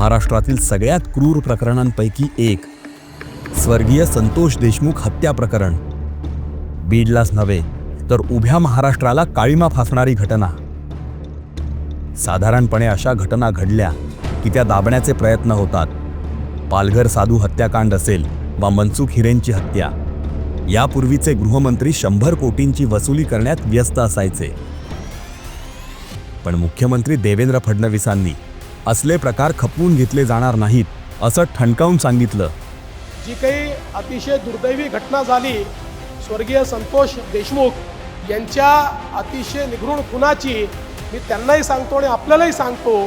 महाराष्ट्रातील सगळ्यात क्रूर प्रकरणांपैकी एक. स्वर्गीय संतोष देशमुख हत्या प्रकरण. बीडलाच नव्हे तर उभ्या महाराष्ट्राला काळीमा फासणारी घटना. साधारणपणे अशा घटना घडल्या की त्या दाबण्याचे प्रयत्न होतात. पालघर साधू हत्याकांड असेल वा मनसुख हिरेंची हत्या यापूर्वीचे गृहमंत्री शंभर कोटींची वसुली करण्यात व्यस्त असायचे. पण मुख्यमंत्री देवेंद्र फडणवीसांनी असले प्रकार खपवून घेतले जाणार नाहीत असं ठणकावून सांगितलं. जी काही अतिशय दुर्दैवी घटना झाली स्वर्गीय संतोष देशमुख यांच्या अतिशय निघृण खुनाची मी त्यांनाही सांगतो आणि आपल्यालाही सांगतो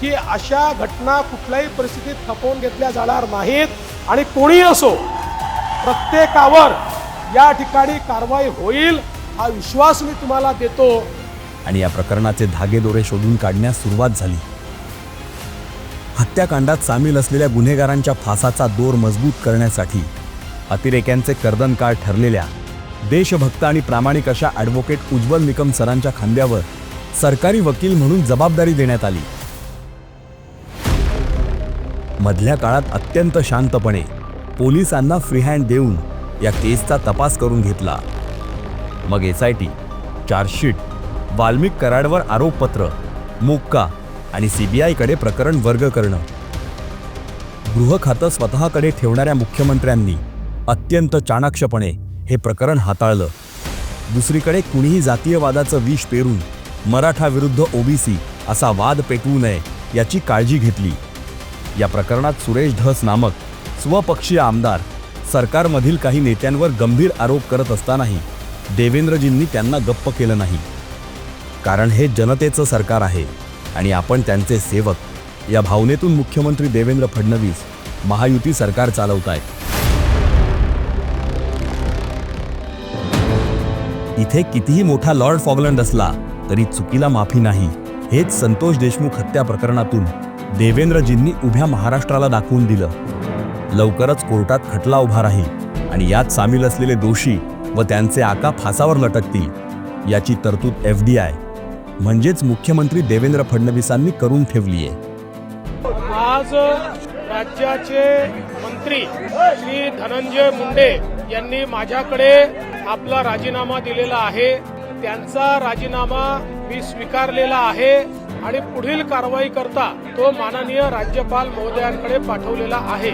की अशा घटना कुठल्याही परिस्थितीत खपवून घेतल्या जाणार नाहीत आणि कोणीही असो प्रत्येकावर या ठिकाणी कारवाई होईल हा विश्वास मी तुम्हाला देतो. आणि या प्रकरणाचे धागेदोरे शोधून काढण्यास सुरुवात झाली. हत्याकांडात सामील असलेल्या गुन्हेगारांच्या फासाचा दोर मजबूत करण्यासाठी अतिरेक्यांचे कर्दनकाळ ठरलेल्या देशभक्त आणि प्रामाणिक अशा ॲडव्होकेट उज्ज्वल निकम सरांच्या खांद्यावर सरकारी वकील म्हणून जबाबदारी देण्यात आली. मधल्या काळात अत्यंत शांतपणे पोलिसांना फ्री हँड देऊन या केसचा तपास करून घेतला. मग S I T chargesheet Walmik कराडवर आरोपपत्र मुक्का आणि सीबीआयकडे प्रकरण वर्ग करणं. गृह खातं स्वतःकडे ठेवणाऱ्या मुख्यमंत्र्यांनी अत्यंत चाणाक्षपणे हे प्रकरण हाताळलं. दुसरीकडे कुणीही जातीयवादाचं विष पेरून मराठा विरुद्ध ओबीसी असा वाद पेटवू नये याची काळजी घेतली. या प्रकरणात सुरेश धस नामक स्वपक्षीय आमदार सरकारमधील काही नेत्यांवर गंभीर आरोप करत असतानाही देवेंद्रजींनी त्यांना गप्प केलं नाही. कारण हे जनतेचं सरकार आहे. आणि आपण त्यांचे सेवक. या भावनेतून मुख्यमंत्री देवेंद्र फडणवीस महायुती सरकार चालवत आहेत इथे कितीही मोठा लॉर्ड फॉगलंड असला तरी चुकीला माफी नाही. हेच संतोष देशमुख हत्या प्रकरणातून देवेंद्रजींनी उभ्या महाराष्ट्राला दाखवून दिलं. लवकरच कोर्टात खटला उभा राहील आणि यात सामील असलेले दोषी व त्यांचे आका फासावर लटकतील याची तरतूद एफ डी आय. म्हणजेच मुख्यमंत्री देवेंद्र फडणवीसांनी करून ठेवली आहे आज राज्याचे मंत्री श्री धनंजय मुंडे यांनी माझ्याकडे आपला राजीनामा दिलेला आहे. त्यांचा राजीनामा मी स्वीकारलेला आहे आणि पुढील कारवाई करता तो माननीय राज्यपाल महोदयांकडे पाठवलेला आहे.